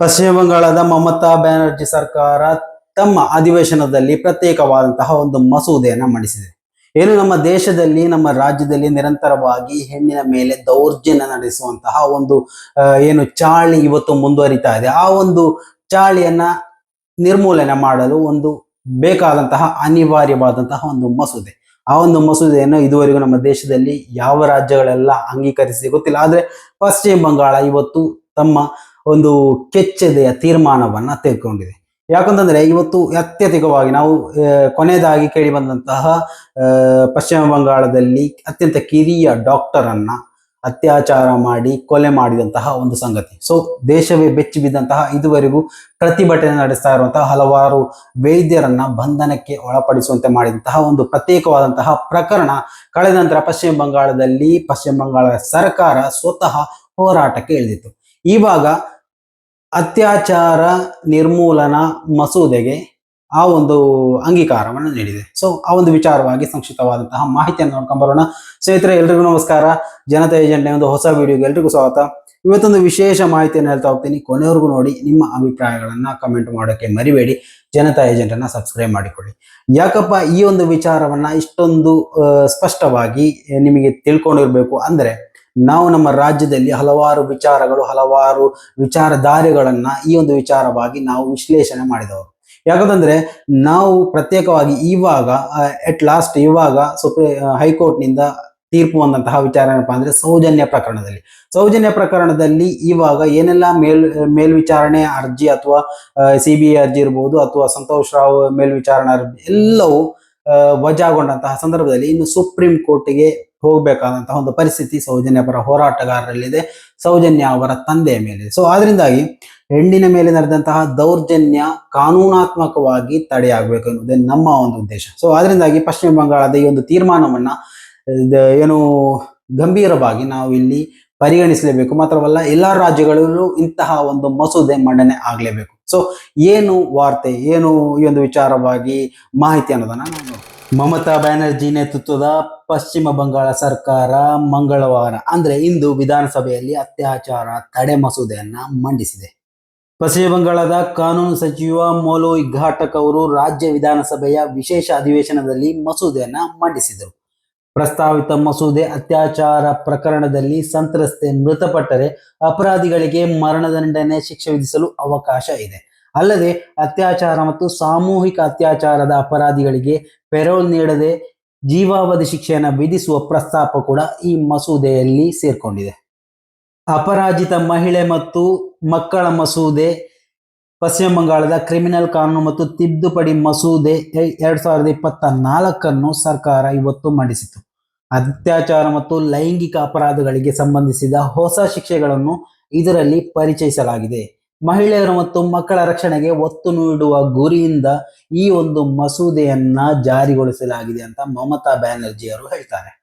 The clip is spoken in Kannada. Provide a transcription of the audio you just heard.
ಪಶ್ಚಿಮ ಬಂಗಾಳದ ಮಮತಾ ಬ್ಯಾನರ್ಜಿ ಸರ್ಕಾರ ತಮ್ಮ ಅಧಿವೇಶನದಲ್ಲಿ ಪ್ರತ್ಯೇಕವಾದಂತಹ ಒಂದು ಮಸೂದೆಯನ್ನ ಮಂಡಿಸಿದೆ. ಏನು ನಮ್ಮ ದೇಶದಲ್ಲಿ, ನಮ್ಮ ರಾಜ್ಯದಲ್ಲಿ ನಿರಂತರವಾಗಿ ಹೆಣ್ಣಿನ ಮೇಲೆ ದೌರ್ಜನ್ಯ ನಡೆಸುವಂತಹ ಒಂದು ಏನು ಚಾಳಿ ಇವತ್ತು ಮುಂದುವರಿತಾ ಇದೆ. ಆ ಒಂದು ಚಾಳಿಯನ್ನ ನಿರ್ಮೂಲನೆ ಮಾಡಲು ಒಂದು ಬೇಕಾದಂತಹ ಅನಿವಾರ್ಯವಾದಂತಹ ಒಂದು ಮಸೂದೆ. ಆ ಒಂದು ಮಸೂದೆಯನ್ನು ಇದುವರೆಗೂ ನಮ್ಮ ದೇಶದಲ್ಲಿ ಯಾವ ರಾಜ್ಯಗಳೆಲ್ಲ ಅಂಗೀಕರಿಸಿ ಗೊತ್ತಿಲ್ಲ. ಆದ್ರೆ ಪಶ್ಚಿಮ ಬಂಗಾಳ ಇವತ್ತು ತಮ್ಮ ಒಂದು ಕೆಚ್ಚೆದೆಯ ತೀರ್ಮಾನವನ್ನು ತೆಗೆದುಕೊಂಡಿದೆ. ಯಾಕಂತಂದ್ರೆ ಇವತ್ತು ಅತ್ಯಧಿಕವಾಗಿ ನಾವು ಕೊನೆಯದಾಗಿ ಕೇಳಿ ಬಂದಂತಹ ಪಶ್ಚಿಮ ಬಂಗಾಳದಲ್ಲಿ ಅತ್ಯಂತ ಕಿರಿಯ ಡಾಕ್ಟರ್ ಅನ್ನ ಅತ್ಯಾಚಾರ ಮಾಡಿ, ಕೊಲೆ ಮಾಡಿದಂತಹ ಒಂದು ಸಂಗತಿ. ಸೊ ದೇಶವೇ ಬೆಚ್ಚಿ ಬಿದ್ದಂತಹ ಇದುವರೆಗೂ ಪ್ರತಿಭಟನೆ ನಡೆಸ್ತಾ ಇರುವಂತಹ ಹಲವಾರು ವೈದ್ಯರನ್ನ ಬಂಧನಕ್ಕೆ ಒಳಪಡಿಸುವಂತೆ ಮಾಡಿದಂತಹ ಒಂದು ಪ್ರತ್ಯೇಕವಾದಂತಹ ಪ್ರಕರಣ ಕಳೆದ ನಂತರ ಪಶ್ಚಿಮ ಬಂಗಾಳದಲ್ಲಿ, ಪಶ್ಚಿಮ ಬಂಗಾಳ ಸರ್ಕಾರ ಸ್ವತಃ ಹೋರಾಟಕ್ಕೆ ಇಳಿದಿತ್ತು. ಇವಾಗ ಅತ್ಯಾಚಾರ ನಿರ್ಮೂಲನ ಮಸೂದೆಗೆ ಆ ಒಂದು ಅಂಗೀಕಾರವನ್ನು ನೀಡಿದೆ. ಸೊ ಆ ಒಂದು ವಿಚಾರವಾಗಿ ಸಂಕ್ಷಿಪ್ತವಾದಂತಹ ಮಾಹಿತಿಯನ್ನು ನೋಡ್ಕೊಂಡ್ ಬರೋಣ. ಸ್ನೇಹಿತರೆ, ಎಲ್ರಿಗೂ ನಮಸ್ಕಾರ. ಜನತಾ ಏಜೆಂಟ್ನ ಒಂದು ಹೊಸ ವಿಡಿಯೋಗೆ ಎಲ್ರಿಗೂ ಸ್ವಾಗತ. ಇವತ್ತೊಂದು ವಿಶೇಷ ಮಾಹಿತಿಯನ್ನು ಹೇಳ್ತಾ ಹೋಗ್ತೀನಿ. ಕೊನೆವರೆಗೂ ನೋಡಿ, ನಿಮ್ಮ ಅಭಿಪ್ರಾಯಗಳನ್ನ ಕಮೆಂಟ್ ಮಾಡೋಕೆ ಮರಿಬೇಡಿ. ಜನತಾ ಏಜೆಂಟ್ ಅನ್ನ ಸಬ್ಸ್ಕ್ರೈಬ್ ಮಾಡಿಕೊಳ್ಳಿ. ಯಾಕಪ್ಪ ಈ ಒಂದು ವಿಚಾರವನ್ನ ಇಷ್ಟೊಂದು ಸ್ಪಷ್ಟವಾಗಿ ನಿಮಗೆ ತಿಳ್ಕೊಂಡಿರಬೇಕು ಅಂದ್ರೆ ನಾವು ನಮ್ಮ ರಾಜ್ಯದಲ್ಲಿ ಹಲವಾರು ವಿಚಾರಗಳು, ಹಲವಾರು ವಿಚಾರಧಾರೆಗಳನ್ನ ಈ ಒಂದು ವಿಚಾರವಾಗಿ ನಾವು ವಿಶ್ಲೇಷಣೆ ಮಾಡಿದವರು ಯಾಕಂತಂದ್ರೆ ನಾವು ಪ್ರತ್ಯೇಕವಾಗಿ ಇವಾಗ ಎಟ್ ಲಾಸ್ಟ್ ಇವಾಗ ಸುಪ್ರೀ ಹೈಕೋರ್ಟ್ನಿಂದ ತೀರ್ಪು ಬಂದಂತಹ ವಿಚಾರ ಏನಪ್ಪಾ ಅಂದ್ರೆ ಸೌಜನ್ಯ ಪ್ರಕರಣದಲ್ಲಿ. ಸೌಜನ್ಯ ಪ್ರಕರಣದಲ್ಲಿ ಇವಾಗ ಏನೆಲ್ಲ ಮೇಲ್, ಮೇಲ್ವಿಚಾರಣೆ ಅರ್ಜಿ ಅಥವಾ ಸಿಬಿಐ ಅರ್ಜಿ ಇರ್ಬೋದು ಅಥವಾ ಸಂತೋಷ್ ರಾವ್ ಮೇಲ್ವಿಚಾರಣೆ ಅರ್ಜಿ, ಎಲ್ಲವೂ ವಜಾಗೊಂಡಂತಹ ಸಂದರ್ಭದಲ್ಲಿ ಇನ್ನು ಸುಪ್ರೀಂ ಕೋರ್ಟಿಗೆ ಹೋಗಬೇಕಾದಂತಹ ಒಂದು ಪರಿಸ್ಥಿತಿ ಸೌಜನ್ಯ ಪರ ಹೋರಾಟಗಾರರಲ್ಲಿದೆ. ಸೌಜನ್ಯ ಅವರ ತಂದೆಯ ಮೇಲೆ. ಸೊ ಆದ್ರಿಂದಾಗಿ ಹೆಣ್ಣಿನ ಮೇಲೆ ನಡೆದಂತಹ ದೌರ್ಜನ್ಯ ಕಾನೂನಾತ್ಮಕವಾಗಿ ತಡೆಯಾಗಬೇಕು ಎನ್ನುವುದೇ ನಮ್ಮ ಒಂದು ಉದ್ದೇಶ. ಸೊ ಆದ್ರಿಂದಾಗಿ ಪಶ್ಚಿಮ ಬಂಗಾಳದ ಈ ಒಂದು ತೀರ್ಮಾನವನ್ನ ಏನು ಗಂಭೀರವಾಗಿ ನಾವು ಇಲ್ಲಿ ಪರಿಗಣಿಸಲೇಬೇಕು. ಮಾತ್ರವಲ್ಲ, ಎಲ್ಲಾ ರಾಜ್ಯಗಳಲ್ಲೂ ಇಂತಹ ಒಂದು ಮಸೂದೆ ಮಂಡನೆ ಆಗಲೇಬೇಕು. ಸೊ ಏನು ವಾರ್ತೆ, ಏನು ಈ ಒಂದು ವಿಚಾರವಾಗಿ ಮಾಹಿತಿ ಅನ್ನೋದನ್ನ ನಾವು. ಮಮತಾ ಬ್ಯಾನರ್ಜಿ ನೇತೃತ್ವದ ಪಶ್ಚಿಮ ಬಂಗಾಳ ಸರ್ಕಾರ ಮಂಗಳವಾರ, ಅಂದ್ರೆ ಇಂದು ವಿಧಾನಸಭೆಯಲ್ಲಿ ಅತ್ಯಾಚಾರ ತಡೆ ಮಸೂದೆಯನ್ನ ಮಂಡಿಸಿದೆ. ಪಶ್ಚಿಮ ಬಂಗಾಳದ ಕಾನೂನು ಸಚಿವ ಮೋಲೋಯ್ ಘಾಟಕ್ ಅವರು ರಾಜ್ಯ ವಿಧಾನಸಭೆಯ ವಿಶೇಷ ಅಧಿವೇಶನದಲ್ಲಿ ಮಸೂದೆಯನ್ನ ಮಂಡಿಸಿದರು. ಪ್ರಸ್ತಾವಿತ ಮಸೂದೆ ಅತ್ಯಾಚಾರ ಪ್ರಕರಣದಲ್ಲಿ ಸಂತ್ರಸ್ತೆ ಮೃತಪಟ್ಟರೆ ಅಪರಾಧಿಗಳಿಗೆ ಮರಣದಂಡನೆ ಶಿಕ್ಷೆ ವಿಧಿಸಲು ಅವಕಾಶ ಇದೆ. ಅಲ್ಲದೆ ಅತ್ಯಾಚಾರ ಮತ್ತು ಸಾಮೂಹಿಕ ಅತ್ಯಾಚಾರದ ಅಪರಾಧಿಗಳಿಗೆ ಪೆರೋಲ್ ನೀಡದೆ ಜೀವಾವಧಿ ಶಿಕ್ಷೆಯನ್ನು ವಿಧಿಸುವ ಪ್ರಸ್ತಾಪ ಕೂಡ ಈ ಮಸೂದೆಯಲ್ಲಿ ಸೇರ್ಕೊಂಡಿದೆ. ಅಪರಾಜಿತ ಮಹಿಳೆ ಮತ್ತು ಮಕ್ಕಳ ಮಸೂದೆ, ಪಶ್ಚಿಮ ಬಂಗಾಳದ ಕ್ರಿಮಿನಲ್ ಕಾನೂನು ಮತ್ತು ತಿದ್ದುಪಡಿ ಮಸೂದೆ ಎರಡ್ ಸಾವಿರದ ಇಪ್ಪತ್ತ ನಾಲ್ಕನ್ನು ಸರ್ಕಾರ ಇವತ್ತು ಮಂಡಿಸಿತು ಅತ್ಯಾಚಾರ ಮತ್ತು ಲೈಂಗಿಕ ಅಪರಾಧಗಳಿಗೆ ಸಂಬಂಧಿಸಿದ ಹೊಸ ಶಿಕ್ಷೆಗಳನ್ನು ಇದರಲ್ಲಿ ಪರಿಚಯಿಸಲಾಗಿದೆ. ಮಹಿಳೆಯರು ಮತ್ತು ಮಕ್ಕಳ ರಕ್ಷಣೆಗೆ ಒತ್ತು ನೀಡುವ ಗುರಿಯಿಂದ ಈ ಒಂದು ಮಸೂದೆಯನ್ನ ಜಾರಿಗೊಳಿಸಲಾಗಿದೆ ಅಂತ ಮಮತಾ ಬ್ಯಾನರ್ಜಿ ಅವರು ಹೇಳ್ತಾರೆ.